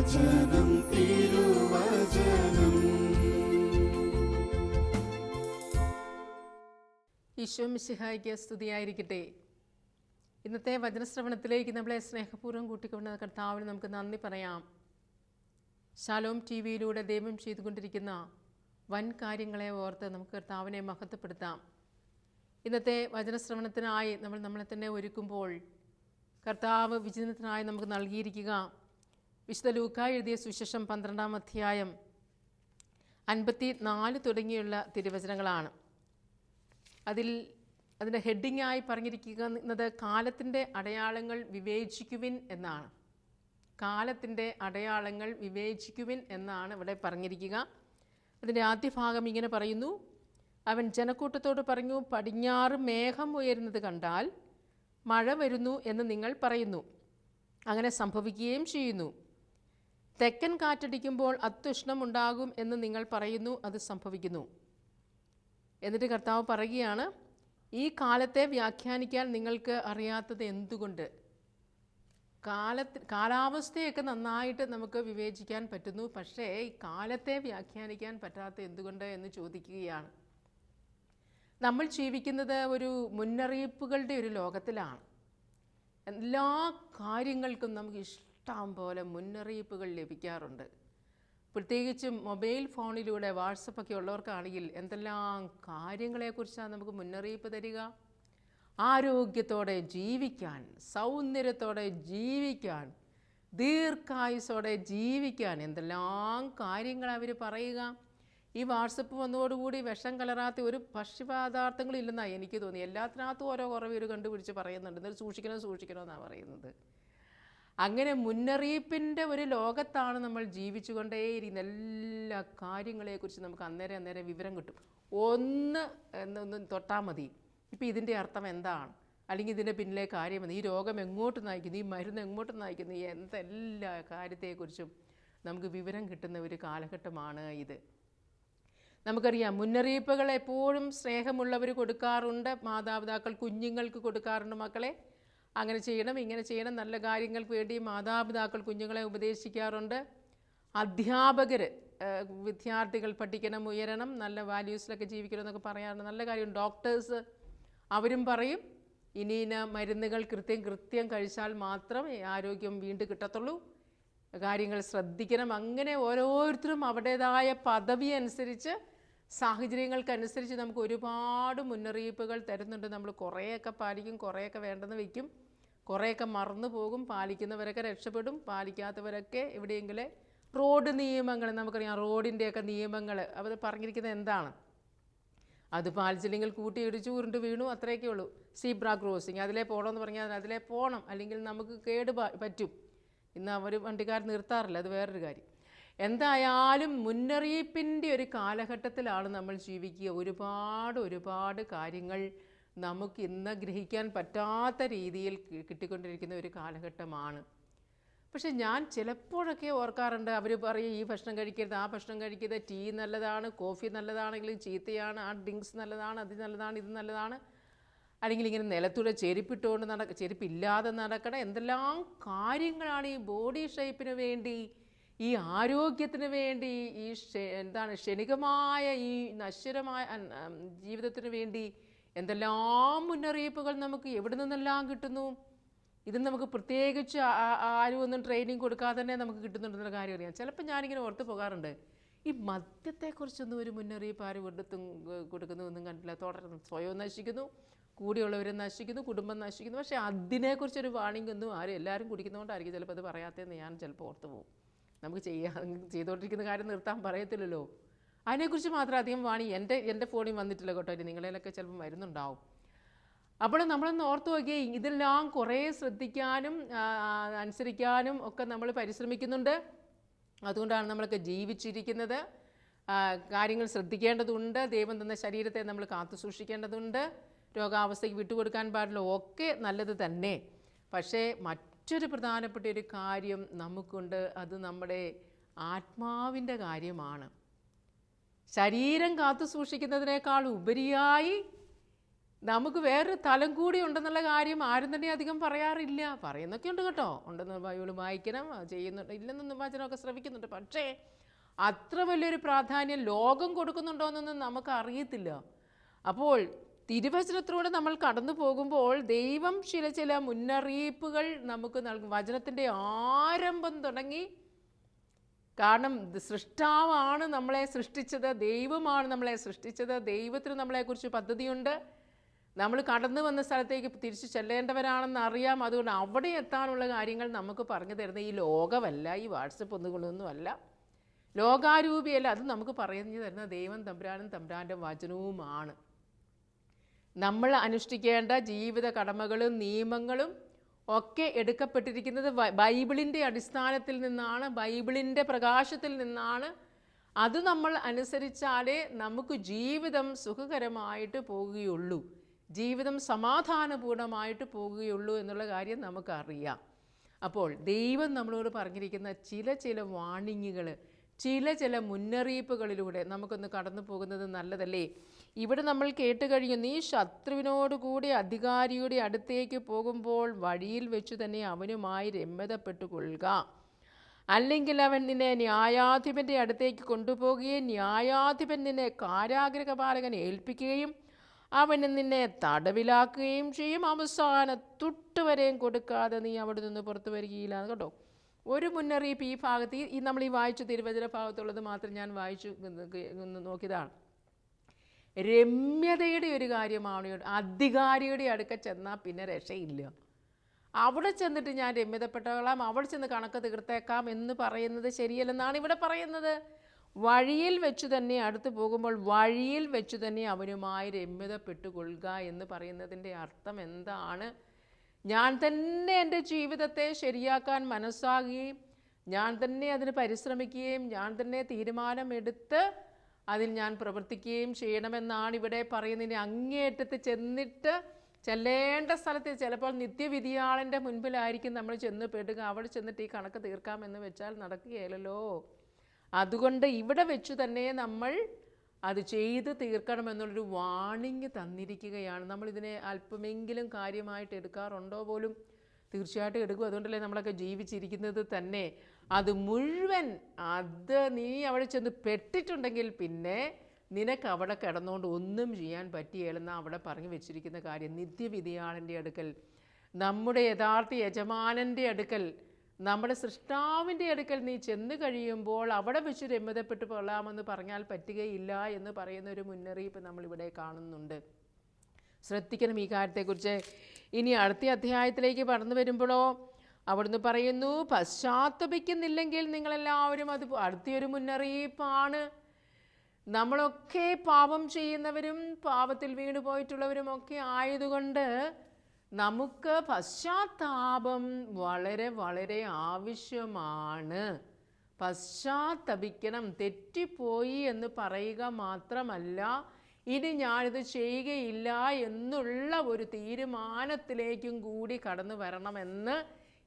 ഈശോ മിശിഹായിക്ക് സ്തുതിയായിരിക്കട്ടെ. ഇന്നത്തെ വചനശ്രവണത്തിലേക്ക് നമ്മളെ സ്നേഹപൂർവം കൂട്ടിക്കൊണ്ട് കർത്താവിന് നമുക്ക് നന്ദി പറയാം. ശാലോം ടി വിയിലൂടെ ദൈവം ചെയ്തുകൊണ്ടിരിക്കുന്ന വൻ കാര്യങ്ങളെ ഓർത്ത് നമുക്ക് കർത്താവിനെ മഹത്വപ്പെടുത്താം. ഇന്നത്തെ വചനശ്രവണത്തിനായി നമ്മൾ നമ്മളെ തന്നെ ഒരുക്കുമ്പോൾ കർത്താവ് വിചിന്തനത്തിനായി നമുക്ക് നൽകിയിരിക്കുക വിശുദ്ധ ലൂക്കായി എഴുതിയ സുശേഷം പന്ത്രണ്ടാം അധ്യായം അൻപത്തി നാല് തുടങ്ങിയുള്ള തിരുവചനങ്ങളാണ്. അതിൽ അതിന്റെ ഹെഡിങ്ങായി പറഞ്ഞിരിക്കുന്നത് കാലത്തിന്റെ അടയാളങ്ങൾ വിവേചിക്കുവിൻ എന്നാണ്. കാലത്തിന്റെ അടയാളങ്ങൾ വിവേചിക്കുവിൻ എന്നാണ് ഇവിടെ പറഞ്ഞിരിക്കുക. അതിന്റെ ആദ്യ ഭാഗം ഇങ്ങനെ പറയുന്നു അവൻ ജനക്കൂട്ടത്തോട് പറഞ്ഞു പടിഞ്ഞാറ് മേഘം ഉയരുന്നത് കണ്ടാൽ മഴ വരുന്നു എന്ന് നിങ്ങൾ പറയുന്നു. അങ്ങനെ സംഭവിക്കുകയും ചെയ്യുന്നു. തെക്കൻ കാറ്റടിക്കുമ്പോൾ അത്യുഷ്ണമുണ്ടാകും എന്ന് നിങ്ങൾ പറയുന്നു അത് സംഭവിക്കുന്നു. എന്നിട്ട് കർത്താവ് പറയുകയാണ് ഈ കാലത്തെ വ്യാഖ്യാനിക്കാൻ നിങ്ങൾക്ക് അറിയാത്തത് എന്തുകൊണ്ട്? കാലത്ത് കാലാവസ്ഥയൊക്കെ നന്നായിട്ട് നമുക്ക് വിവേചിക്കാൻ പറ്റുന്നു പക്ഷേ ഈ കാലത്തെ വ്യാഖ്യാനിക്കാൻ പറ്റാത്ത എന്തുകൊണ്ട് എന്ന് ചോദിക്കുകയാണ്. നമ്മൾ ജീവിക്കുന്നത് ഒരു മുന്നറിയിപ്പുകളുടെ ഒരു ലോകത്തിലാണ്. എല്ലാ കാര്യങ്ങൾക്കും നമുക്ക് ഇഷ്ടം പോലെ മുന്നറിയിപ്പുകൾ ലഭിക്കാറുണ്ട്. പ്രത്യേകിച്ചും മൊബൈൽ ഫോണിലൂടെ വാട്സപ്പൊക്കെ ഉള്ളവർക്കാണെങ്കിൽ എന്തെല്ലാം കാര്യങ്ങളെക്കുറിച്ചാണ് നമുക്ക് മുന്നറിയിപ്പ് തരിക? ആരോഗ്യത്തോടെ ജീവിക്കാൻ സൗന്ദര്യത്തോടെ ജീവിക്കാൻ ദീർഘായുസോടെ ജീവിക്കാൻ എന്തെല്ലാം കാര്യങ്ങൾ അവർ പറയുക? ഈ വാട്സപ്പ് വന്നതോടുകൂടി വിഷം കലരാത്ത ഒരു ഭക്ഷ്യപദാർത്ഥങ്ങളില്ലെന്നാണ് എനിക്ക് തോന്നി എല്ലാത്തിനകത്തും ഓരോ കുറവ് ഇവർ കണ്ടുപിടിച്ച് പറയുന്നുണ്ട്. എന്നിട്ട് സൂക്ഷിക്കണം സൂക്ഷിക്കണമെന്നാണ് പറയുന്നത്. അങ്ങനെ മുന്നറിയിപ്പിന്റെ ഒരു ലോകത്താണ് നമ്മൾ ജീവിച്ചുകൊണ്ടേയിരിക്കുന്ന എല്ലാ കാര്യങ്ങളെക്കുറിച്ച് നമുക്ക് അന്നേരം അന്നേരം വിവരം കിട്ടും. ഒന്ന് എന്നൊന്ന് തൊട്ടാൽ മതി. ഇപ്പം ഇതിന്റെ അർത്ഥം എന്താണ്? അല്ലെങ്കിൽ ഇതിന്റെ പിന്നിലെ കാര്യം ഈ രോഗം എങ്ങോട്ട് നയിക്കുന്നു? ഈ മരുന്ന് എങ്ങോട്ട് നയിക്കുന്നു? ഈ എന്തെല്ലാ കാര്യത്തെക്കുറിച്ചും നമുക്ക് വിവരം കിട്ടുന്ന ഒരു കാലഘട്ടമാണ് ഇത്. നമുക്കറിയാം മുന്നറിയിപ്പുകൾ എപ്പോഴും സ്നേഹമുള്ളവർ കൊടുക്കാറുണ്ട്. മാതാപിതാക്കൾ കുഞ്ഞുങ്ങൾക്ക് കൊടുക്കാറുണ്ട് മക്കളെ. അങ്ങനെ ചെയ്യണം ഇങ്ങനെ ചെയ്യണം നല്ല കാര്യങ്ങൾക്ക് വേണ്ടി മാതാപിതാക്കൾ കുഞ്ഞുങ്ങളെ ഉപദേശിക്കാറുണ്ട്. അധ്യാപകർ വിദ്യാർത്ഥികൾ പഠിക്കണം ഉയരണം നല്ല വാല്യൂസിലൊക്കെ ജീവിക്കണം എന്നൊക്കെ പറയാറുണ്ട്. നല്ല കാര്യം ഡോക്ടേഴ്സ് അവരും പറയും ഇനി മരുന്നുകൾ കൃത്യം കൃത്യം കഴിച്ചാൽ മാത്രം ആരോഗ്യം വീണ്ടും കിട്ടത്തുള്ളൂ. കാര്യങ്ങൾ ശ്രദ്ധിക്കണം. അങ്ങനെ ഓരോരുത്തരും അവരുടേതായ പദവി അനുസരിച്ച് സാഹചര്യങ്ങൾക്കനുസരിച്ച് നമുക്ക് ഒരുപാട് മുന്നറിയിപ്പുകൾ തരുന്നുണ്ട്. നമ്മൾ കുറേയൊക്കെ പാലിക്കും കുറേയൊക്കെ വേണ്ടെന്ന് വയ്ക്കും കുറേയൊക്കെ മറന്നു പോകും. പാലിക്കുന്നവരൊക്കെ രക്ഷപ്പെടും. പാലിക്കാത്തവരൊക്കെ എവിടെയെങ്കിലും റോഡ് നിയമങ്ങൾ നമുക്കറിയാം റോഡിന്റെയൊക്കെ നിയമങ്ങൾ. അവർ പറഞ്ഞിരിക്കുന്നത് എന്താണ്? അത് പാലിച്ചില്ലെങ്കിൽ കൂട്ടി ഇടിച്ചു ഉരുണ്ട് വീണു അത്രയൊക്കെ ഉള്ളൂ. സീബ്ര ക്രോസിങ് അതിലേ പോകണമെന്ന് പറഞ്ഞാൽ അതിലേ പോകണം അല്ലെങ്കിൽ നമുക്ക് കേട് പറ്റും. ഇന്ന് അവർ വണ്ടിക്കാർ നിർത്താറില്ല. അത് വേറൊരു കാര്യം. എന്തായാലും മുന്നറിയിപ്പിന്റെ ഒരു കാലഘട്ടത്തിലാണ് നമ്മൾ ജീവിക്കുക. ഒരുപാട് ഒരുപാട് കാര്യങ്ങൾ നമുക്ക് ഇന്ന് ഗ്രഹിക്കാൻ പറ്റാത്ത രീതിയിൽ കിട്ടിക്കൊണ്ടിരിക്കുന്ന ഒരു കാലഘട്ടമാണ്. പക്ഷെ ഞാൻ ചിലപ്പോഴൊക്കെ ഓർക്കാറുണ്ട്. അവർ പറയും ഈ ഭക്ഷണം കഴിക്കരുത് ആ ഭക്ഷണം കഴിക്കരുത്. ടീ നല്ലതാണ് കോഫി നല്ലതാണെങ്കിലും ചീത്തയാണ് ആ ഡ്രിങ്ക്സ് നല്ലതാണ് അത് നല്ലതാണ് ഇത് നല്ലതാണ്. അല്ലെങ്കിൽ ഇങ്ങനെ നിലത്തൂടെ ചെരുപ്പിട്ടുകൊണ്ട് നടക്ക ചെരുപ്പില്ലാതെ നടക്കണം എന്തെല്ലാം കാര്യങ്ങളാണ് ഈ ബോഡി ഷേപ്പിന് വേണ്ടി ഈ ആരോഗ്യത്തിന് വേണ്ടി ഈ എന്താണ് ക്ഷണികമായ ഈ നശ്വരമായ ജീവിതത്തിന് വേണ്ടി എന്തെല്ലാം മുന്നറിയിപ്പുകൾ നമുക്ക് എവിടെ നിന്നെല്ലാം കിട്ടുന്നു? ഇത് നമുക്ക് പ്രത്യേകിച്ച് ആരും ഒന്നും ട്രെയിനിങ് കൊടുക്കാതെ തന്നെ നമുക്ക് കിട്ടുന്നുണ്ടെന്നൊരു കാര്യം അറിയാം. ചിലപ്പോൾ ഞാനിങ്ങനെ ഓർത്ത് പോകാറുണ്ട്. ഈ മദ്യത്തെക്കുറിച്ചൊന്നും ഒരു മുന്നറിയിപ്പ് ആരും ഒരിടത്തും കൊടുക്കുന്നു കൊടുക്കുന്നതൊന്നും കണ്ടില്ല. തുടർന്ന് സ്വയം നശിക്കുന്നു കൂടെയുള്ളവരെ നശിക്കുന്നു കുടുംബം നശിക്കുന്നു. പക്ഷേ അതിനെക്കുറിച്ചൊരു വാണിംഗ് ഒന്നും ആരും എല്ലാവരും കുടിക്കുന്നതുകൊണ്ടായിരിക്കും ചിലപ്പോൾ അത് പറയാത്തതെന്ന് ഞാൻ ചിലപ്പോൾ ഓർത്ത് പോകും. നമുക്ക് ചെയ്യാൻ ചെയ്തുകൊണ്ടിരിക്കുന്ന കാര്യം നിർത്താൻ പറയത്തില്ലല്ലോ. അതിനെക്കുറിച്ച് മാത്രം അധികം വാണി. എന്റെ എന്റെ ഫോണിൽ വന്നിട്ടില്ല കേട്ടോ. ഇനി നിങ്ങളിലൊക്കെ ചിലപ്പം വരുന്നുണ്ടാവും. അപ്പോൾ നമ്മളൊന്ന് ഓർത്ത് നോക്കിയേ ഇതെല്ലാം കുറേ ശ്രദ്ധിക്കാനും അനുസരിക്കാനും ഒക്കെ നമ്മൾ പരിശ്രമിക്കുന്നുണ്ട്. അതുകൊണ്ടാണ് നമ്മളൊക്കെ ജീവിച്ചിരിക്കുന്നത്. കാര്യങ്ങൾ ശ്രദ്ധിക്കേണ്ടതുണ്ട്. ദൈവം തന്ന ശരീരത്തെ നമ്മൾ കാത്തു സൂക്ഷിക്കേണ്ടതുണ്ട്. രോഗാവസ്ഥയ്ക്ക് വിട്ടുകൊടുക്കാൻ പാടില്ല. ഒക്കെ നല്ലത് തന്നെ. പക്ഷേ മറ്റൊരു പ്രധാനപ്പെട്ട ഒരു കാര്യം നമുക്കുണ്ട്. അത് നമ്മുടെ ആത്മാവിന്റെ കാര്യമാണ്. ശരീരം കാത്തു സൂക്ഷിക്കുന്നതിനേക്കാൾ ഉപരിയായി നമുക്ക് വേറൊരു തലം കൂടി ഉണ്ടെന്നുള്ള കാര്യം ആരും തന്നെ അധികം പറയാറില്ല. പറയുന്നൊക്കെ ഉണ്ട് കേട്ടോ. ഉണ്ടെന്ന് ബൈബിൾ വായിക്കണം ചെയ്യുന്നുണ്ട്. ഇല്ലെന്നൊന്നും വാചനമൊക്കെ ശ്രമിക്കുന്നുണ്ട് പക്ഷേ അത്ര വലിയൊരു പ്രാധാന്യം ലോകം കൊടുക്കുന്നുണ്ടോ എന്നൊന്നും നമുക്ക് അറിയത്തില്ല അപ്പോൾ തിരുവചനത്തിലൂടെ നമ്മൾ കടന്നു പോകുമ്പോൾ ദൈവം ചില ചില മുന്നറിയിപ്പുകൾ നമുക്ക് നൽകും. വചനത്തിന്റെ ആരംഭം തുടങ്ങി. കാരണം സൃഷ്ടാവാണ് നമ്മളെ സൃഷ്ടിച്ചത് ദൈവമാണ് നമ്മളെ സൃഷ്ടിച്ചത് ദൈവത്തിന് നമ്മളെക്കുറിച്ച് പദ്ധതിയുണ്ട്. നമ്മൾ കടന്നു വന്ന സ്ഥലത്തേക്ക് തിരിച്ചു ചെല്ലേണ്ടവരാണെന്ന് അറിയാം. അതുകൊണ്ട് അവിടെ എത്താനുള്ള കാര്യങ്ങൾ നമുക്ക് പറഞ്ഞു തരുന്ന ഈ ലോകമല്ല ഈ വാട്സപ്പ് ഒന്നുകൊണ്ടൊന്നുമല്ല. ലോകാരൂപിയല്ല അത് നമുക്ക് പറഞ്ഞു തരുന്ന ദൈവം തമ്പുരാനും തമ്പുരാന്റെ വചനവുമാണ്. നമ്മൾ അനുഷ്ഠിക്കേണ്ട ജീവിത കടമകളും നിയമങ്ങളും ഒക്കെ എടുക്കപ്പെട്ടിരിക്കുന്നത് ബൈബിളിന്റെ അടിസ്ഥാനത്തിൽ നിന്നാണ് ബൈബിളിന്റെ പ്രകാശത്തിൽ നിന്നാണ്. അത് നമ്മൾ അനുസരിച്ചാലേ നമുക്ക് ജീവിതം സുഖകരമായിട്ട് പോകുകയുള്ളൂ. ജീവിതം സമാധാനപൂർണമായിട്ട് പോകുകയുള്ളൂ എന്നുള്ള കാര്യം നമുക്കറിയാം. അപ്പോൾ ദൈവം നമ്മളോട് പറഞ്ഞിരിക്കുന്ന ചില ചില വാണിങ്ങുകൾ ചില ചില മുന്നറിയിപ്പുകളിലൂടെ നമുക്കൊന്ന് കടന്നു പോകുന്നത് നല്ലതല്ലേ? ഇവിടെ നമ്മൾ കേട്ട് കഴിഞ്ഞു നീ ശത്രുവിനോടുകൂടി അധികാരിയുടെ അടുത്തേക്ക് പോകുമ്പോൾ വഴിയിൽ വെച്ച് തന്നെ അവനുമായി രമ്യതപ്പെട്ടുകൊള്ളുക. അല്ലെങ്കിൽ അവൻ നിന്നെ ന്യായാധിപന്റെ അടുത്തേക്ക് കൊണ്ടുപോകുകയും ന്യായാധിപൻ നിന്നെ കാരാഗ്രഹപാലകൻ ഏൽപ്പിക്കുകയും അവന് നിന്നെ തടവിലാക്കുകയും ചെയ്യും. അവസാന തുട്ടുവരെയും കൊടുക്കാതെ നീ അവിടെ നിന്ന് പുറത്തു വരികയില്ല കേട്ടോ. ഒരു മുന്നറിയിപ്പ് ഈ ഭാഗത്ത് ഈ- നമ്മൾ ഈ വായിച്ച തിരുവചന ഭാഗത്തുള്ളത് മാത്രം ഞാൻ വായിച്ചു നോക്കിയതാണ്. രമ്യതയുടെ ഒരു കാര്യമാണ് അധികാരിയുടെ അടുക്ക ചെന്നാൽ പിന്നെ രക്ഷയില്ല. അവിടെ ചെന്നിട്ട് ഞാൻ രമ്യതപ്പെട്ടോളാം അവിടെ ചെന്ന് കണക്ക് തീർത്തേക്കാം എന്ന് പറയുന്നത് ശരിയല്ലെന്നാണ് ഇവിടെ പറയുന്നത്. വഴിയിൽ വെച്ച് തന്നെ അടുത്ത് പോകുമ്പോൾ വഴിയിൽ വെച്ച് തന്നെ അവനുമായി രമ്യതപ്പെട്ടുകൊള്ളുക എന്ന് പറയുന്നതിന്റെ അർത്ഥം എന്താണ്? ഞാൻ തന്നെ എന്റെ ജീവിതത്തെ ശരിയാക്കാൻ മനസ്സാകുകയും ഞാൻ തന്നെ അതിന് പരിശ്രമിക്കുകയും ഞാൻ തന്നെ തീരുമാനമെടുത്ത് അതിൽ ഞാൻ പ്രവർത്തിക്കുകയും ചെയ്യണമെന്നാണ് ഇവിടെ പറയുന്നതിന് അങ്ങേയറ്റത്ത് ചെന്നിട്ട് ചെല്ലേണ്ട സ്ഥലത്ത് ചിലപ്പോൾ നിത്യവിധിയാളന്റെ മുൻപിലായിരിക്കും നമ്മൾ ചെന്ന് പെടുക. അവിടെ ചെന്നിട്ട് ഈ കണക്ക് തീർക്കാമെന്ന് വെച്ചാൽ നടക്കുകയല്ലോ അതുകൊണ്ട് ഇവിടെ വെച്ച് തന്നെ നമ്മൾ അത് ചെയ്ത് തീർക്കണമെന്നുള്ളൊരു വാണിങ് തന്നിരിക്കുകയാണ്. നമ്മളിതിനെ അല്പമെങ്കിലും കാര്യമായിട്ട് എടുക്കാറുണ്ടോ പോലും? തീർച്ചയായിട്ടും എടുക്കും. അതുകൊണ്ടല്ലേ നമ്മളൊക്കെ ജീവിച്ചിരിക്കുന്നത് തന്നെ. അത് മുഴുവൻ അത് നീ അവിടെ ചെന്ന് പെട്ടിട്ടുണ്ടെങ്കിൽ പിന്നെ നിനക്ക് അവിടെ കിടന്നുകൊണ്ട് ഒന്നും ചെയ്യാൻ പറ്റിയേലെന്ന് അവിടെ പറഞ്ഞു വെച്ചിരിക്കുന്ന കാര്യം. നിത്യവിധിയാളന്റെ അടുക്കൽ നമ്മുടെ യഥാർത്ഥ യജമാനന്റെ അടുക്കൽ നമ്മുടെ സൃഷ്ടാവിന്റെ അടുക്കൽ നീ ചെന്ന് കഴിയുമ്പോൾ അവിടെ വെച്ച് രമ്യതപ്പെട്ട് കൊള്ളാമെന്ന് പറഞ്ഞാൽ പറ്റുകയില്ല എന്ന് പറയുന്ന ഒരു മുന്നറിയിപ്പ് നമ്മളിവിടെ കാണുന്നുണ്ട്. ശ്രദ്ധിക്കണം ഈ കാര്യത്തെക്കുറിച്ച്. ഇനി അടുത്ത അധ്യായത്തിലേക്ക് കടന്നു വരുമ്പോഴോ അവിടുന്ന് പറയുന്നു പശ്ചാത്തപിക്കുന്നില്ലെങ്കിൽ നിങ്ങളെല്ലാവരും അത് അടുത്തൊരു മുന്നറിയിപ്പാണ്. നമ്മളൊക്കെ പാപം ചെയ്യുന്നവരും പാപത്തിൽ വീണു പോയിട്ടുള്ളവരും ഒക്കെ ആയതുകൊണ്ട് നമുക്ക് പശ്ചാത്താപം വളരെ വളരെ ആവശ്യമാണ്. പശ്ചാത്തപിക്കണം തെറ്റിപ്പോയി എന്ന് പറയുക മാത്രമല്ല ഇനി ഞാനിത് ചെയ്യുകയില്ല എന്നുള്ള ഒരു തീരുമാനത്തിലേക്കും കൂടി കടന്നു വരണമെന്ന്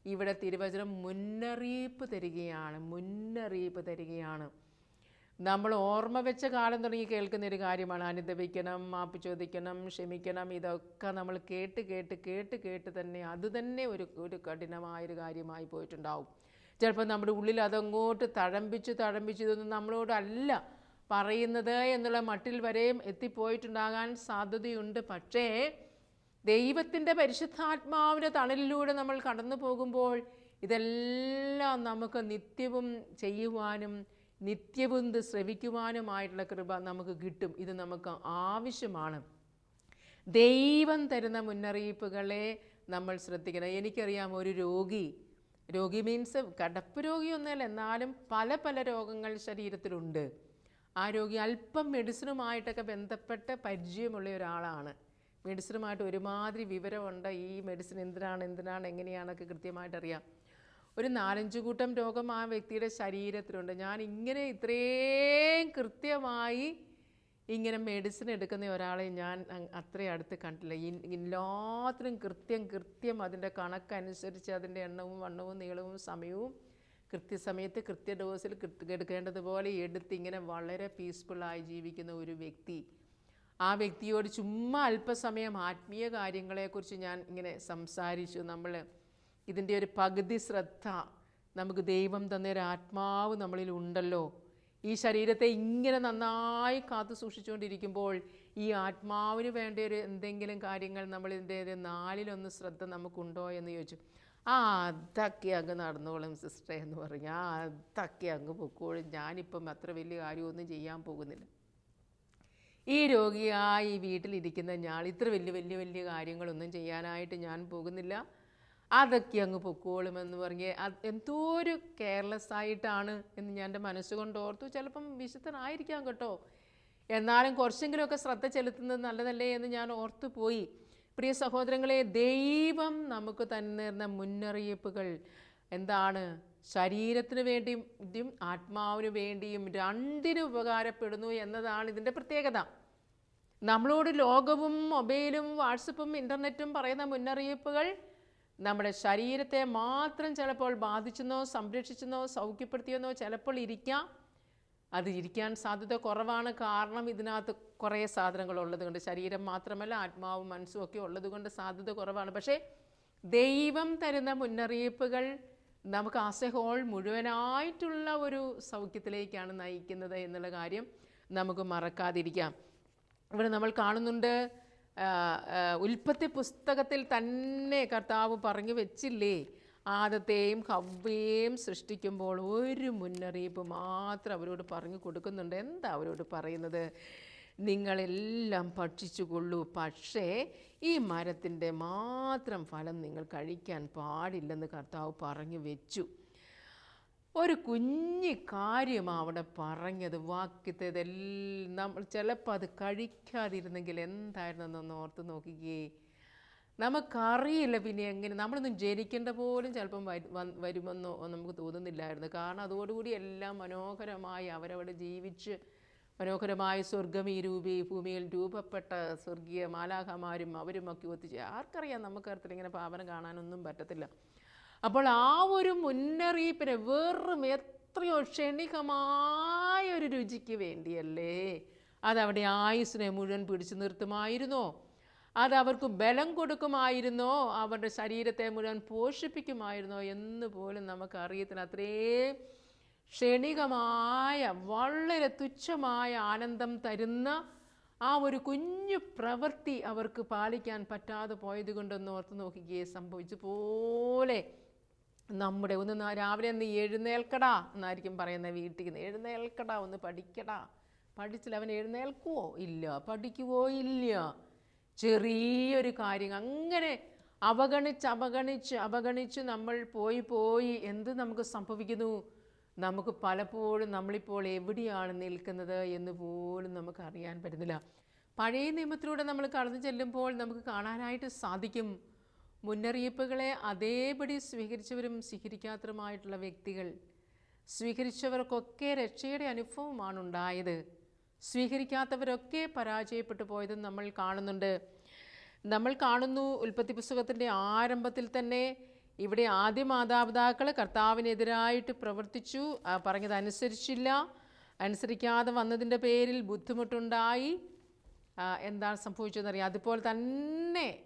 ഇവിടെ തിരുവചനം മുന്നറിയിപ്പ് തരികയാണ് മുന്നറിയിപ്പ് തരികയാണ്. നമ്മൾ ഓർമ്മ വെച്ച കാലം തുടങ്ങി കേൾക്കുന്ന ഒരു കാര്യമാണ്. അനുദപിക്കണം മാപ്പ് ചോദിക്കണം ക്ഷമിക്കണം ഇതൊക്കെ നമ്മൾ കേട്ട് കേട്ട് കേട്ട് കേട്ട് തന്നെ അത് തന്നെ ഒരു ഒരു കഠിനമായൊരു കാര്യമായി പോയിട്ടുണ്ടാവും. ചിലപ്പോൾ നമ്മുടെ ഉള്ളിൽ അതങ്ങോട്ട് തഴമ്പിച്ച് തഴമ്പിച്ച് ഇതൊന്നും നമ്മളോടല്ല പറയുന്നത് എന്നുള്ള മട്ടിൽ വരെയും എത്തിപ്പോയിട്ടുണ്ടാകാൻ സാധ്യതയുണ്ട്. പക്ഷേ ദൈവത്തിന്റെ പരിശുദ്ധാത്മാവിന്റെ തണലിലൂടെ നമ്മൾ കടന്നു പോകുമ്പോൾ ഇതെല്ലാം നമുക്ക് നിത്യവും ചെയ്യുവാനും നിത്യവും ഇത് ശ്രവിക്കുവാനുമായിട്ടുള്ള കൃപ നമുക്ക് കിട്ടും. ഇത് നമുക്ക് ആവശ്യമാണ്. ദൈവം തരുന്ന മുന്നറിയിപ്പുകളെ നമ്മൾ ശ്രദ്ധിക്കണം. എനിക്കറിയാം ഒരു രോഗി രോഗി മീൻസ് കടപ്പ് രോഗിയൊന്നുമല്ല എന്നാലും പല പല രോഗങ്ങൾ ശരീരത്തിലുണ്ട്. ആ രോഗി അല്പം മെഡിസിനുമായിട്ടൊക്കെ ബന്ധപ്പെട്ട് പരിചയമുള്ള ഒരാളാണ്. മെഡിസിനുമായിട്ട് ഒരുമാതിരി വിവരമുണ്ട്. ഈ മെഡിസിൻ എന്തിനാണ് എന്തിനാണ് എങ്ങനെയാണൊക്കെ കൃത്യമായിട്ട് അറിയാം ഒരു നാലഞ്ച് കൂട്ടം രോഗം ആ വ്യക്തിയുടെ ശരീരത്തിലുണ്ട്. ഞാൻ ഇങ്ങനെ ഇത്രയും കൃത്യമായി ഇങ്ങനെ മെഡിസിൻ എടുക്കുന്ന ഒരാളെ ഞാൻ അത്രയും അടുത്ത് കണ്ടില്ല എല്ലാത്തിനും കൃത്യം കൃത്യം അതിന്റെ കണക്കനുസരിച്ച് അതിന്റെ എണ്ണവും വണ്ണവും നീളവും സമയവും കൃത്യസമയത്ത് കൃത്യ ഡോസിൽ എടുക്കേണ്ടതുപോലെ എടുത്ത് ഇങ്ങനെ വളരെ പീസ്ഫുള്ളായി ജീവിക്കുന്ന ഒരു വ്യക്തി ആ വ്യക്തിയോട് ചുമ്മാ അല്പസമയം ആത്മീയ കാര്യങ്ങളെക്കുറിച്ച് ഞാൻ ഇങ്ങനെ സംസാരിച്ചു. നമ്മൾ ഇതിന്റെ ഒരു പകുതി ശ്രദ്ധ നമുക്ക് ദൈവം തന്നൊരു ആത്മാവ് നമ്മളിൽ ഉണ്ടല്ലോ. ഈ ശരീരത്തെ ഇങ്ങനെ നന്നായി കാത്തു സൂക്ഷിച്ചുകൊണ്ടിരിക്കുമ്പോൾ ഈ ആത്മാവിന് വേണ്ട ഒരു എന്തെങ്കിലും കാര്യങ്ങൾ നമ്മളിതിന്റെ ഒരു നാലിലൊന്ന് ശ്രദ്ധ നമുക്കുണ്ടോ എന്ന് ചോദിച്ചു. ആ അതൊക്കെ അങ്ങ് നടന്നോളും സിസ്റ്റർ എന്ന് പറഞ്ഞു. ആ അതൊക്കെ അങ്ങ് പൊക്കോളും. ഞാനിപ്പം അത്ര വലിയ കാര്യമൊന്നും ചെയ്യാൻ പോകുന്നില്ല. ഈ രോഗിയായി വീട്ടിലിരിക്കുന്ന ഞാൻ ഇത്ര വലിയ വലിയ വലിയ കാര്യങ്ങളൊന്നും ചെയ്യാനായിട്ട് ഞാൻ പോകുന്നില്ല. അതൊക്കെ അങ്ങ് പൊക്കോളുമെന്ന് പറഞ്ഞ് എന്തോ ഒരു കെയർലെസ് ആയിട്ടാണ് എന്ന് ഞാൻ എന്റെ മനസ്സുകൊണ്ട് ഓർത്തു. ചിലപ്പം വിശുദ്ധനായിരിക്കാം കേട്ടോ. എന്നാലും കുറച്ചെങ്കിലുമൊക്കെ ശ്രദ്ധ ചെലുത്തുന്നത് നല്ലതല്ലേ എന്ന് ഞാൻ ഓർത്തു പോയി. പ്രിയ സഹോദരങ്ങളെ ദൈവം നമുക്ക് തന്നിരുന്ന മുന്നറിയിപ്പുകൾ എന്താണ്? ശരീരത്തിന് വേണ്ടിയും ആത്മാവിന് വേണ്ടിയും രണ്ടിനും ഉപകാരപ്പെടുന്നു എന്നതാണ് ഇതിന്റെ പ്രത്യേകത. നമ്മളോട് ലോകവും മൊബൈലും വാട്സപ്പും ഇന്റർനെറ്റും പറയുന്ന മുന്നറിയിപ്പുകൾ നമ്മുടെ ശരീരത്തെ മാത്രം ചിലപ്പോൾ ബാധിച്ചെന്നോ സംരക്ഷിച്ചെന്നോ സൗഖ്യപ്പെടുത്തിയെന്നോ ചിലപ്പോൾ ഇരിക്കാം. അത് ഇരിക്കാൻ സാധ്യത കുറവാണ്. കാരണം ഇതിനകത്ത് കുറേ സാധനങ്ങൾ ഉള്ളത് കൊണ്ട് ശരീരം മാത്രമല്ല ആത്മാവും മനസ്സും ഒക്കെ ഉള്ളത് കൊണ്ട് സാധ്യത കുറവാണ്. പക്ഷേ ദൈവം തരുന്ന മുന്നറിയിപ്പുകൾ നമുക്ക് ആസഹോൾ മുഴുവനായിട്ടുള്ള ഒരു സൗഖ്യത്തിലേക്കാണ് നയിക്കുന്നത് എന്നുള്ള കാര്യം നമുക്ക് മറക്കാതിരിക്കാം. ഇവിടെ നമ്മൾ കാണുന്നുണ്ട് ഉൽപ്പത്തി പുസ്തകത്തിൽ തന്നെ കർത്താവ് പറഞ്ഞു വെച്ചില്ലേ ആദത്തെയും ഹവ്വയെയും സൃഷ്ടിക്കുമ്പോൾ ഒരു മുന്നറിയിപ്പ് മാത്രം അവരോട് പറഞ്ഞു കൊടുക്കുന്നുണ്ട്. എന്താ അവരോട് പറയുന്നത്? നിങ്ങളെല്ലാം ഭക്ഷിച്ചുകൊള്ളൂ പക്ഷേ ഈ മരത്തിന്റെ മാത്രം ഫലം നിങ്ങൾ കഴിക്കാൻ പാടില്ലെന്ന് കർത്താവ് പറഞ്ഞു വെച്ചു. ഒരു കുഞ്ഞു കാര്യം അവിടെ പറഞ്ഞത് വാക്യത്തേതെല്ലാം നമ്മൾ ചിലപ്പോൾ അത് കഴിക്കാതിരുന്നെങ്കിൽ എന്തായിരുന്നെന്നൊന്ന് ഓർത്ത് നോക്കിക്കേ. നമുക്കറിയില്ല പിന്നെ എങ്ങനെ നമ്മളൊന്നും ജനിക്കേണ്ട പോലും ചിലപ്പം വരുമെന്നോ നമുക്ക് തോന്നുന്നില്ലായിരുന്നു. കാരണം അതോടുകൂടി എല്ലാം മനോഹരമായി അവരവിടെ ജീവിച്ച് മനോഹരമായ സ്വർഗം ഈ രൂപി ഭൂമിയിൽ രൂപപ്പെട്ട സ്വർഗീയ മാലാഖമാരും അവരും ഒക്കെ ഒത്തിച്ച് ആർക്കറിയാം നമുക്കറിയത്തില്ല ഇങ്ങനെ ഭാവന കാണാനൊന്നും പറ്റത്തില്ല. അപ്പോൾ ആ ഒരു മുന്നറിയിപ്പിന് വെറും എത്രയോ ക്ഷണികമായ ഒരു രുചിക്ക് വേണ്ടിയല്ലേ? അതവിടെ ആയുസ്സിനെ മുഴുവൻ പിടിച്ചു നിർത്തുമായിരുന്നോ? അത് അവർക്ക് ബലം കൊടുക്കുമായിരുന്നോ? അവരുടെ ശരീരത്തെ മുഴുവൻ പോഷിപ്പിക്കുമായിരുന്നോ എന്ന് പോലും നമുക്കറിയത്തില്ല അത്രയും ക്ഷണികമായ വളരെ തുച്ഛമായ ആനന്ദം തരുന്ന ആ ഒരു കുഞ്ഞു പ്രവൃത്തി അവർക്ക് പാലിക്കാൻ പറ്റാതെ പോയത് കൊണ്ടൊന്ന് ഓർത്ത് നോക്കുകയെ സംഭവിച്ചു പോലെ നമ്മുടെ ഒന്ന് രാവിലെ ഒന്ന് എഴുന്നേൽക്കടാ എന്നായിരിക്കും പറയുന്നത് വീട്ടിൽ നിന്ന്. എഴുന്നേൽക്കടാ ഒന്ന് പഠിക്കടാ. പഠിച്ചില്ല അവൻ എഴുന്നേൽക്കുവോ? ഇല്ല. പഠിക്കുവോ? ഇല്ല. ചെറിയൊരു കാര്യം അങ്ങനെ അവഗണിച്ച് അവഗണിച്ച് അവഗണിച്ച് നമ്മൾ പോയി പോയി എന്ത് നമുക്ക് സംഭവിക്കുന്നു? നമുക്ക് പലപ്പോഴും നമ്മളിപ്പോൾ എവിടെയാണ് നിൽക്കുന്നത് എന്ന് പോലും നമുക്ക് അറിയാൻ പറ്റുന്നില്ല. പഴയ നിയമത്തിലൂടെ നമ്മൾ കടന്നു ചെല്ലുമ്പോൾ നമുക്ക് കാണാനായിട്ട് സാധിക്കും. മുന്നറിയിപ്പുകളെ അതേപടി സ്വീകരിച്ചവരും സ്വീകരിക്കാത്തവരുമായിട്ടുള്ള വ്യക്തികൾ സ്വീകരിച്ചവർക്കൊക്കെ രക്ഷയുടെ അനുഭവമാണ് ഉണ്ടായത്. സ്വീകരിക്കാത്തവരൊക്കെ പരാജയപ്പെട്ടു പോയതും നമ്മൾ കാണുന്നുണ്ട്. നമ്മൾ കാണുന്നു ഉൽപ്പത്തി പുസ്തകത്തിന്റെ ആരംഭത്തിൽ തന്നെ ഇവിടെ ആദ്യ മാതാപിതാക്കൾ കർത്താവിനെതിരായിട്ട് പ്രവർത്തിച്ചു. പറഞ്ഞത് അനുസരിച്ചില്ല അനുസരിക്കാതെ വന്നതിന്റെ പേരിൽ ബുദ്ധിമുട്ടുണ്ടായി. എന്താണ് സംഭവിച്ചതെന്നറിയാം. അതുപോലെ തന്നെ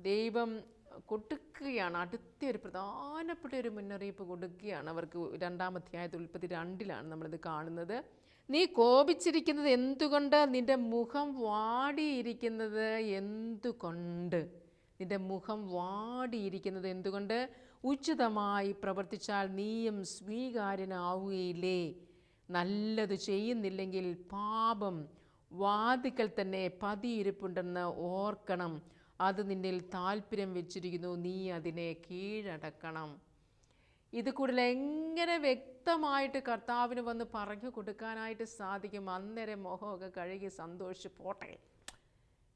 ദൈവം കൊടുക്കുകയാണ്. അടുത്ത ഒരു പ്രധാനപ്പെട്ട ഒരു മുന്നറിയിപ്പ് കൊടുക്കുകയാണ്. അവർക്ക് രണ്ടാം അധ്യായത്തിൽ ഉൽപ്പത്തി രണ്ടിലാണ് നമ്മളിത് കാണുന്നത്. നീ കോപിച്ചിരിക്കുന്നത് എന്തുകൊണ്ട്? നിന്റെ മുഖം വാടിയിരിക്കുന്നത് എന്തുകൊണ്ട്? നിന്റെ മുഖം വാടിയിരിക്കുന്നത് എന്തുകൊണ്ട്? ഉചിതമായി പ്രവർത്തിച്ചാൽ നീയും സ്വീകാര്യനാവുകയില്ലേ? നല്ലത് ചെയ്യുന്നില്ലെങ്കിൽ പാപം വാതിക്കൽ തന്നെ പതിയിരിപ്പുണ്ടെന്ന് ഓർക്കണം. അത് നിന്നിൽ താല്പര്യം വെച്ചിരിക്കുന്നു. നീ അതിനെ കീഴടക്കണം. ഇത് കൂടുതൽ എങ്ങനെ വ്യക്തമായിട്ട് കർത്താവിന് വന്ന് പറഞ്ഞു കൊടുക്കാനായിട്ട് സാധിക്കും? അന്നേരം മോഹമൊക്കെ കഴുകി സന്തോഷിച്ച് പോട്ടെ.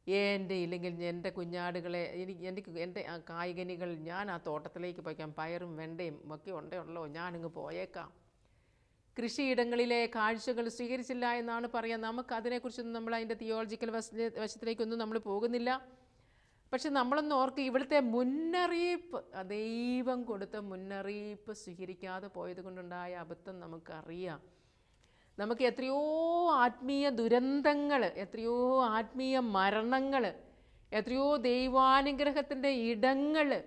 എന്റെ ഇല്ലെങ്കിൽ എന്റെ കുഞ്ഞാടുകളെ എനിക്ക് എനിക്ക് എന്റെ കായികനികൾ ഞാൻ ആ തോട്ടത്തിലേക്ക് പോയിക്കാം. പയറും വെണ്ടയും ഒക്കെ ഉണ്ടല്ലോ ഞാനിങ്ങ് പോയേക്കാം. കൃഷിയിടങ്ങളിലെ കാഴ്ചകൾ സ്വീകരിച്ചില്ല എന്നാണ് പറയുക നമുക്ക് അതിനെക്കുറിച്ചൊന്നും നമ്മൾ അതിന്റെ തിയോളജിക്കൽ വശ വശത്തിലേക്കൊന്നും നമ്മൾ പോകുന്നില്ല. പക്ഷെ നമ്മളൊന്ന് ഓർക്ക് ഇവിടുത്തെ മുന്നറിയിപ്പ് ദൈവം കൊടുത്ത മുന്നറിയിപ്പ് സ്വീകരിക്കാതെ പോയത് കൊണ്ടുണ്ടായ അബദ്ധം നമുക്കറിയാം. നമുക്ക് എത്രയോ ആത്മീയ ദുരന്തങ്ങൾ എത്രയോ ആത്മീയ മരണങ്ങൾ എത്രയോ ദൈവാനുഗ്രഹത്തിന്റെ ഇടങ്ങൾ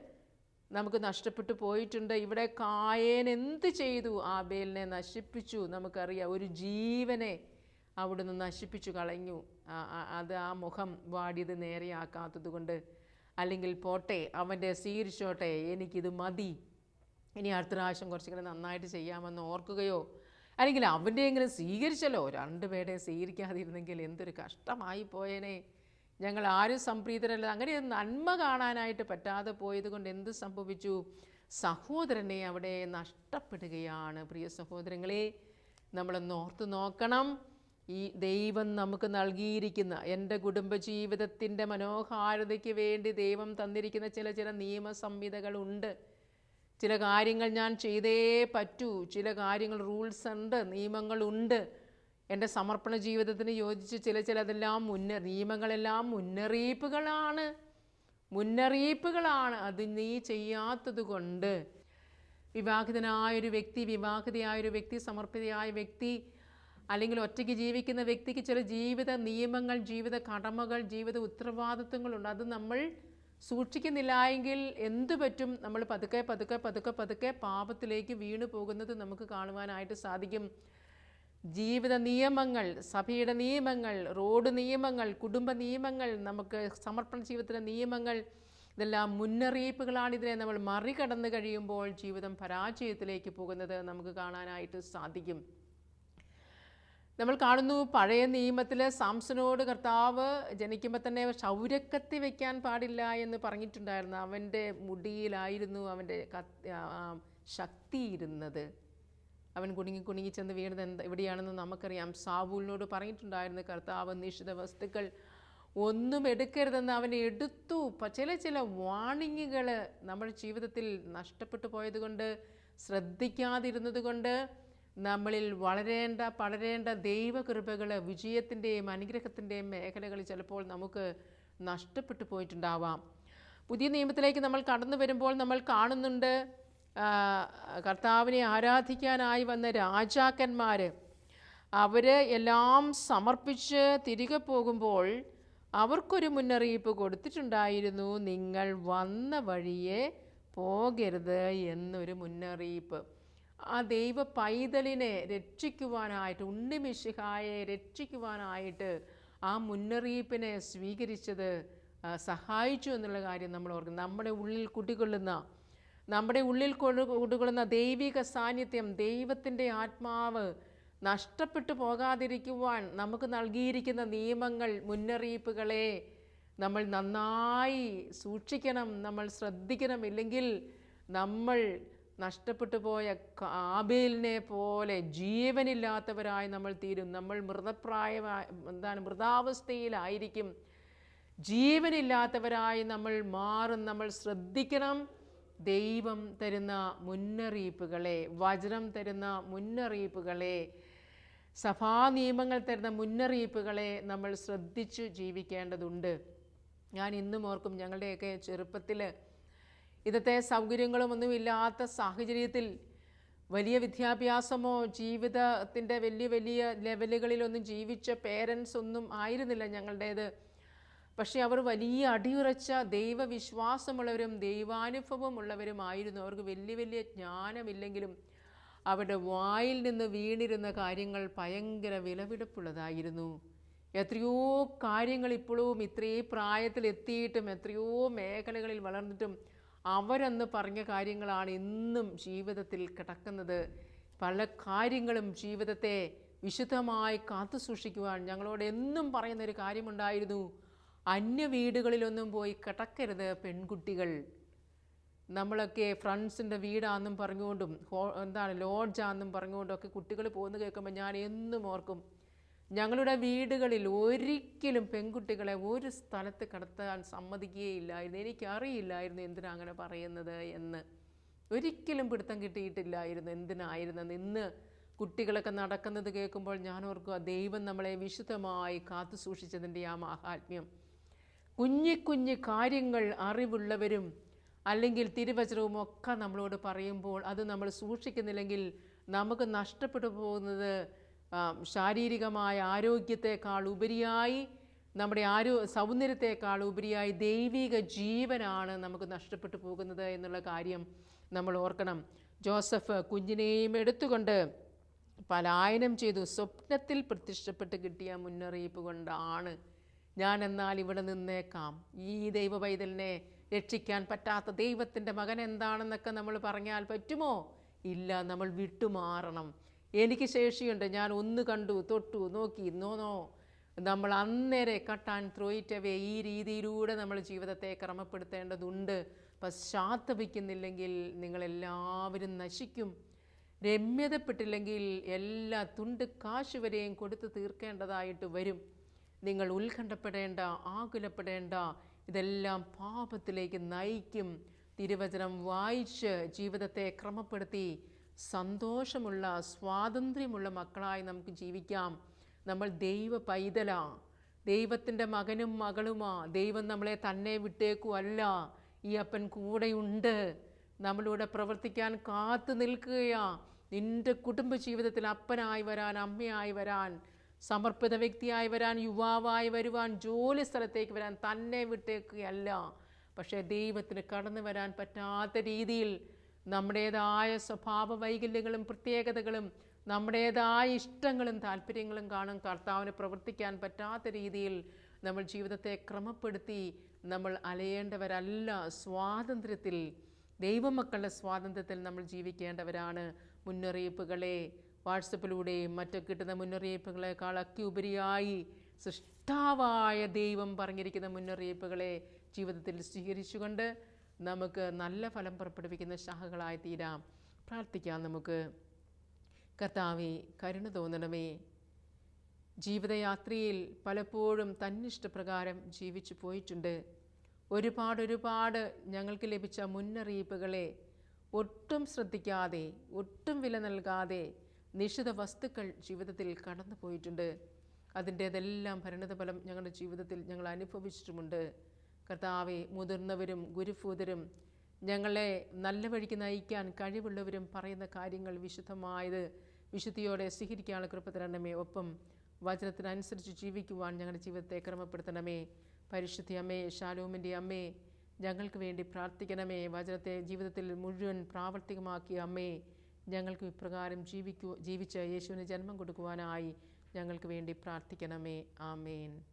നമുക്ക് നഷ്ടപ്പെട്ടു പോയിട്ടുണ്ട്. ഇവിടെ കായേൻ എന്ത് ചെയ്തു? ആബേലിനെ നശിപ്പിച്ചു. നമുക്കറിയാം ഒരു ജീവനെ അവിടുന്ന് നശിപ്പിച്ചു കളഞ്ഞു. അത് ആ മുഖം വാടിയത് നേരെയാക്കാത്തത് കൊണ്ട്. അല്ലെങ്കിൽ പോട്ടെ അവന്റെ സ്വീകരിച്ചോട്ടെ എനിക്കിത് മതി. ഇനി അടുത്ത പ്രാവശ്യം കുറച്ചുകൂടെ നന്നായിട്ട് ചെയ്യാമെന്ന് ഓർക്കുകയോ അല്ലെങ്കിൽ അവന്റെ സ്വീകരിച്ചല്ലോ. സ്വീകരിച്ചല്ലോ രണ്ടുപേരെ സ്വീകരിക്കാതിരുന്നെങ്കിൽ എന്തൊരു കഷ്ടമായി പോയേനെ ഞങ്ങൾ ആരും സംപ്രീതരല്ല. അങ്ങനെ നന്മ കാണാനായിട്ട് പറ്റാതെ പോയത് കൊണ്ട് എന്ത് സംഭവിച്ചു? സഹോദരനെ അവിടെ നഷ്ടപ്പെടുകയാണ്. പ്രിയ സഹോദരങ്ങളെ നമ്മളൊന്ന് ഓർത്ത് നോക്കണം. ഈ ദൈവം നമുക്ക് നൽകിയിരിക്കുന്ന എന്റെ കുടുംബജീവിതത്തിന്റെ മനോഹാരിതയ്ക്ക് വേണ്ടി ദൈവം തന്നിരിക്കുന്ന ചില ചില നിയമസംഹിതകളുണ്ട്. ചില കാര്യങ്ങൾ ഞാൻ ചെയ്തേ പറ്റൂ. ചില കാര്യങ്ങൾ റൂൾസ് ഉണ്ട് നിയമങ്ങളുണ്ട് എന്റെ സമർപ്പണ ജീവിതത്തിന് യോജിച്ച് ചില ചിലതെല്ലാം മുന്ന നിയമങ്ങളെല്ലാം മുന്നറിയിപ്പുകളാണ്. മുന്നറിയിപ്പുകളാണ് അത് നീ ചെയ്യാത്തത് കൊണ്ട്. വിവാഹിതനായൊരു വ്യക്തി വിവാഹിതയായൊരു വ്യക്തി സമർപ്പിതയായ വ്യക്തി അല്ലെങ്കിൽ ഒറ്റയ്ക്ക് ജീവിക്കുന്ന വ്യക്തിക്ക് ചില ജീവിത നിയമങ്ങൾ ജീവിത കടമകൾ ജീവിത ഉത്തരവാദിത്വങ്ങളുണ്ട്. അത് നമ്മൾ സൂക്ഷിക്കുന്നില്ല എങ്കിൽ എന്തു പറ്റും? നമ്മൾ പതുക്കെ പതുക്കെ പതുക്കെ പതുക്കെ പാപത്തിലേക്ക് വീണു പോകുന്നത് നമുക്ക് കാണുവാനായിട്ട് സാധിക്കും. ജീവിത നിയമങ്ങൾ സഭയുടെ നിയമങ്ങൾ റോഡ് നിയമങ്ങൾ കുടുംബ നിയമങ്ങൾ നമുക്ക് സമർപ്പണ ജീവിതത്തിലെ നിയമങ്ങൾ ഇതെല്ലാം മുന്നറിയിപ്പുകളാണ് ഇതിനെ നമ്മൾ മറികടന്ന് കഴിയുമ്പോൾ ജീവിതം പരാജയത്തിലേക്ക് പോകുന്നത് നമുക്ക് കാണാനായിട്ട് സാധിക്കും. നമ്മൾ കാണുന്നു പഴയ നിയമത്തിൽ സാംസനോട് കർത്താവ് ജനിക്കുമ്പോൾ തന്നെ ക്ഷൗരക്കത്തി വയ്ക്കാൻ പാടില്ല എന്ന് പറഞ്ഞിട്ടുണ്ടായിരുന്നു. അവന്റെ മുടിയിലായിരുന്നു അവന്റെ ശക്തി ഇരുന്നത്. അവൻ കുടുങ്ങി കുടുങ്ങി ചെന്ന് വീണത് എന്ത് എവിടെയാണെന്ന് നമുക്കറിയാം. സാവൂലിനോട് പറഞ്ഞിട്ടുണ്ടായിരുന്നു കർത്താവ് നിശ്ചിത വസ്തുക്കൾ ഒന്നും എടുക്കരുതെന്ന് അവൻ എടുത്തു. ചില ചില വാണിങ്ങുകൾ നമ്മുടെ ജീവിതത്തിൽ നഷ്ടപ്പെട്ടു പോയതുകൊണ്ട് ശ്രദ്ധിക്കാതിരുന്നത് കൊണ്ട് നമ്മളിൽ വളരേണ്ട പടരേണ്ട ദൈവകൃപകൾ വിജയത്തിന്റെയും അനുഗ്രഹത്തിന്റെയും മേഖലകൾ ചിലപ്പോൾ നമുക്ക് നഷ്ടപ്പെട്ടു പോയിട്ടുണ്ടാവാം. പുതിയ നിയമത്തിലേക്ക് നമ്മൾ കടന്നു വരുമ്പോൾ നമ്മൾ കാണുന്നുണ്ട് കർത്താവിനെ ആരാധിക്കാനായി വന്ന രാജാക്കന്മാർ അവർ എല്ലാം സമർപ്പിച്ച് തിരികെ പോകുമ്പോൾ അവർക്കൊരു മുന്നറിയിപ്പ് കൊടുത്തിട്ടുണ്ടായിരുന്നു നിങ്ങൾ വന്ന വഴിയെ പോകരുത് എന്നൊരു മുന്നറിയിപ്പ്. ആ ദൈവ പൈതലിനെ രക്ഷിക്കുവാനായിട്ട് ഉണ്ണിമിശിഹായെ രക്ഷിക്കുവാനായിട്ട് ആ മുന്നറിയിപ്പിനെ സ്വീകരിച്ചത് സഹായിച്ചു എന്നുള്ള കാര്യം നമ്മൾ ഓർക്കും നമ്മുടെ ഉള്ളിൽ കുടികൊള്ളുന്ന നമ്മുടെ ഉള്ളിൽ കൊടു- കുടികൊള്ളുന്ന ദൈവിക സാന്നിധ്യം ദൈവത്തിന്റെ ആത്മാവ് നഷ്ടപ്പെട്ടു പോകാതിരിക്കുവാൻ നമുക്ക് നൽകിയിരിക്കുന്ന നിയമങ്ങൾ മുന്നറിയിപ്പുകളെ നമ്മൾ നന്നായി സൂക്ഷിക്കണം നമ്മൾ ശ്രദ്ധിക്കണം. ഇല്ലെങ്കിൽ നമ്മൾ നഷ്ടപ്പെട്ടു പോയ കാബേലിനെ പോലെ ജീവനില്ലാത്തവരായി നമ്മൾ തീരും. നമ്മൾ മൃതപ്രായമായ എന്താണ് മൃതാവസ്ഥയിലായിരിക്കും. ജീവനില്ലാത്തവരായി നമ്മൾ മാറും. നമ്മൾ ശ്രദ്ധിക്കണം. ദൈവം തരുന്ന മുന്നറിയിപ്പുകളെ വചനം തരുന്ന മുന്നറിയിപ്പുകളെ സഭാ നിയമങ്ങൾ തരുന്ന മുന്നറിയിപ്പുകളെ നമ്മൾ ശ്രദ്ധിച്ചു ജീവിക്കേണ്ടതുണ്ട്. ഞാൻ ഇന്നും ഓർക്കും ഞങ്ങളുടെയൊക്കെ ചെറുപ്പത്തിൽ ഇന്നത്തെ സൗകര്യങ്ങളും ഒന്നുമില്ലാത്ത സാഹചര്യത്തിൽ വലിയ വിദ്യാഭ്യാസമോ ജീവിതത്തിന്റെ വലിയ വലിയ ലെവലുകളിലൊന്നും ജീവിച്ച പേരൻസ് ഒന്നും ആയിരുന്നില്ല ഞങ്ങളുടേത്. പക്ഷേ അവർ വലിയ അടിയുറച്ച ദൈവവിശ്വാസമുള്ളവരും ദൈവാനുഭവമുള്ളവരുമായിരുന്നു അവർക്ക് വലിയ വലിയ ജ്ഞാനമില്ലെങ്കിലും അവരുടെ വായിൽ നിന്ന് വീണിരുന്ന കാര്യങ്ങൾ ഭയങ്കര വിലപിടിപ്പുള്ളതായിരുന്നു. എത്രയോ കാര്യങ്ങൾ ഇപ്പോഴും ഇത്രയും പ്രായത്തിൽ എത്തിയിട്ടും എത്രയോ മേഖലകളിൽ വളർന്നിട്ടും അവരന്ന് പറഞ്ഞ കാര്യങ്ങളാണ് ഇന്നും ജീവിതത്തിൽ കിടക്കുന്നത്. പല കാര്യങ്ങളും ജീവിതത്തെ വിശുദ്ധമായി കാത്തു സൂക്ഷിക്കുവാൻ ഞങ്ങളോട് എന്നും പറയുന്നൊരു കാര്യമുണ്ടായിരുന്നു. അന്യ വീടുകളിലൊന്നും പോയി കിടക്കരുത് പെൺകുട്ടികൾ. നമ്മളൊക്കെ ഫ്രണ്ട്സിന്റെ വീടാണെന്നും പറഞ്ഞുകൊണ്ടും ഹോ എന്താണ് ലോഡ്ജാണെന്നും പറഞ്ഞുകൊണ്ടും ഒക്കെ കുട്ടികൾ പോകുന്ന കേൾക്കുമ്പോൾ ഞാൻ എന്നും ഓർക്കും. ഞങ്ങളുടെ വീടുകളിൽ ഒരിക്കലും പെൺകുട്ടികളെ ഒരു സ്ഥലത്ത് കടത്താൻ സമ്മതിക്കുകയില്ലായിരുന്നു. എനിക്കറിയില്ലായിരുന്നു എന്തിനാ അങ്ങനെ പറയുന്നത് എന്ന്. ഒരിക്കലും പിടുത്തം കിട്ടിയിട്ടില്ലായിരുന്നു എന്തിനായിരുന്നെന്ന് ഇന്ന് കുട്ടികളൊക്കെ നടക്കുന്നത് കേൾക്കുമ്പോൾ ഞാൻ ഓർക്കുക ദൈവം നമ്മളെ വിശുദ്ധമായി കാത്തു സൂക്ഷിച്ചതിന്റെ ആ മഹാത്മ്യം. കുഞ്ഞി കുഞ്ഞി കാര്യങ്ങൾ അറിവുള്ളവരും അല്ലെങ്കിൽ തിരുവചനവും ഒക്കെ നമ്മളോട് പറയുമ്പോൾ അത് നമ്മൾ സൂക്ഷിക്കുന്നില്ലെങ്കിൽ നമുക്ക് നഷ്ടപ്പെട്ടു പോകുന്നത് ശാരീരികമായ ആരോഗ്യത്തെക്കാൾ ഉപരിയായി നമ്മുടെ ആരോ സൗന്ദര്യത്തെക്കാൾ ഉപരിയായി ദൈവിക ജീവനാണ് നമുക്ക് നഷ്ടപ്പെട്ടു പോകുന്നത് എന്നുള്ള കാര്യം നമ്മൾ ഓർക്കണം. ജോസഫ് കുഞ്ഞിനെയും എടുത്തുകൊണ്ട് പലായനം ചെയ്തു. സ്വപ്നത്തിൽ പ്രത്യക്ഷപ്പെട്ട് കിട്ടിയ മുന്നറിയിപ്പ് കൊണ്ടാണ് ഞാൻ എന്നാൽ ഇവിടെ നിന്നേക്കാം. ഈ ദൈവ പൈതലിനെ രക്ഷിക്കാൻ പറ്റാത്ത ദൈവത്തിന്റെ മകൻ എന്താണെന്നൊക്കെ നമ്മൾ പറഞ്ഞാൽ പറ്റുമോ? ഇല്ല നമ്മൾ വിട്ടുമാറണം. എനിക്ക് ശേഷിയുണ്ട്. ഞാൻ ഒന്ന് കണ്ടു തൊട്ടു നോക്കി നോനോ നമ്മൾ അന്നേരെ കട്ടാൻ ത്രോയിറ്റവേ ഈ രീതിയിലൂടെ നമ്മൾ ജീവിതത്തെ ക്രമപ്പെടുത്തേണ്ടതുണ്ട്. പശ്ചാത്തപിക്കുന്നില്ലെങ്കിൽ നിങ്ങളെല്ലാവരും നശിക്കും. രമ്യതപ്പെട്ടില്ലെങ്കിൽ എല്ലാ തുണ്ട് കാശ് വരെയും കൊടുത്തു തീർക്കേണ്ടതായിട്ട് വരും. നിങ്ങൾ ഉത്കണ്ഠപ്പെടേണ്ട ആകുലപ്പെടേണ്ട ഇതെല്ലാം പാപത്തിലേക്ക് നയിക്കും. തിരുവചനം വായിച്ച് ജീവിതത്തെ ക്രമപ്പെടുത്തി സന്തോഷമുള്ള സ്വാതന്ത്ര്യമുള്ള മക്കളായി നമുക്ക് ജീവിക്കാം. നമ്മൾ ദൈവ പൈതലാ. ദൈവത്തിന്റെ മകനും മകളുമാ. ദൈവം നമ്മളെ തന്നെ വിട്ടേക്കുമല്ല ഈ അപ്പൻ കൂടെയുണ്ട്. നമ്മളിവിടെ പ്രവർത്തിക്കാൻ കാത്തു നിൽക്കുകയാ. നിന്റെ കുടുംബ ജീവിതത്തിൽ അപ്പനായി വരാൻ അമ്മയായി വരാൻ സമർപ്പിത വ്യക്തിയായി വരാൻ യുവാവായി വരുവാൻ ജോലി സ്ഥലത്തേക്ക് വരാൻ തന്നെ വിട്ടേക്കുകയല്ല. പക്ഷേ ദൈവത്തിന് കടന്നു വരാൻ പറ്റാത്ത രീതിയിൽ നമ്മുടേതായ സ്വഭാവ വൈകല്യങ്ങളും പ്രത്യേകതകളും നമ്മുടേതായ ഇഷ്ടങ്ങളും താല്പര്യങ്ങളും കാണും കർത്താവിന് പ്രവർത്തിക്കാൻ പറ്റാത്ത രീതിയിൽ നമ്മൾ ജീവിതത്തെ ക്രമപ്പെടുത്തി നമ്മൾ അലയേണ്ടവരല്ല. സ്വാതന്ത്ര്യത്തിൽ ദൈവമക്കളുടെ സ്വാതന്ത്ര്യത്തിൽ നമ്മൾ ജീവിക്കേണ്ടവരാണ് മുന്നറിയിപ്പുകളെ. വാട്സപ്പിലൂടെയും മറ്റൊക്കെ കിട്ടുന്ന മുന്നറിയിപ്പുകളെക്കാളൊക്കെ ഉപരിയായി സൃഷ്ടാവായ ദൈവം പറഞ്ഞിരിക്കുന്ന മുന്നറിയിപ്പുകളെ ജീവിതത്തിൽ സ്വീകരിച്ചുകൊണ്ട് നമുക്ക് നല്ല ഫലം പുറപ്പെടുവിക്കുന്ന ശാഖകളായി തീരാം. പ്രാർത്ഥിക്കാം നമുക്ക്. കർത്താവെ കരുണ തോന്നണമേ. ജീവിതയാത്രയിൽ പലപ്പോഴും തന്നിഷ്ടപ്രകാരം ജീവിച്ചു പോയിട്ടുണ്ട്. ഒരുപാട് ഒരുപാട് ഞങ്ങൾക്ക് ലഭിച്ച മുന്നറിയിപ്പുകളെ ഒട്ടും ശ്രദ്ധിക്കാതെ ഒട്ടും വില നൽകാതെ നിശ്ചിത വസ്തുക്കൾ ജീവിതത്തിൽ കടന്നു പോയിട്ടുണ്ട് അതിന്റേതെല്ലാം പരിണതഫലം ഞങ്ങളുടെ ജീവിതത്തിൽ ഞങ്ങൾ അനുഭവിച്ചിട്ടുമുണ്ട്. കർത്താവെ മുതിർന്നവരും ഗുരുഭൂതരും ഞങ്ങളെ നല്ല വഴിക്ക് നയിക്കാൻ കഴിവുള്ളവരും പറയുന്ന കാര്യങ്ങൾ വിശുദ്ധമായത് വിശുദ്ധിയോടെ സ്വീകരിക്കാനുള്ള കൃപ തരണമേ. ഒപ്പം വചനത്തിനനുസരിച്ച് ജീവിക്കുവാൻ ഞങ്ങളുടെ ജീവിതത്തെ ക്രമപ്പെടുത്തണമേ. പരിശുദ്ധി അമ്മേ ഷാലോമിന്റെ അമ്മേ ഞങ്ങൾക്ക് വേണ്ടി പ്രാർത്ഥിക്കണമേ. വചനത്തെ ജീവിതത്തിൽ മുഴുവൻ പ്രാവർത്തികമാക്കിയ അമ്മേ ഞങ്ങൾക്ക് ഇപ്രകാരം ജീവിക്കു ജീവിച്ച് യേശുവിന് ജന്മം കൊടുക്കുവാനായി ഞങ്ങൾക്ക് വേണ്ടി പ്രാർത്ഥിക്കണമേ. ആമേൻ.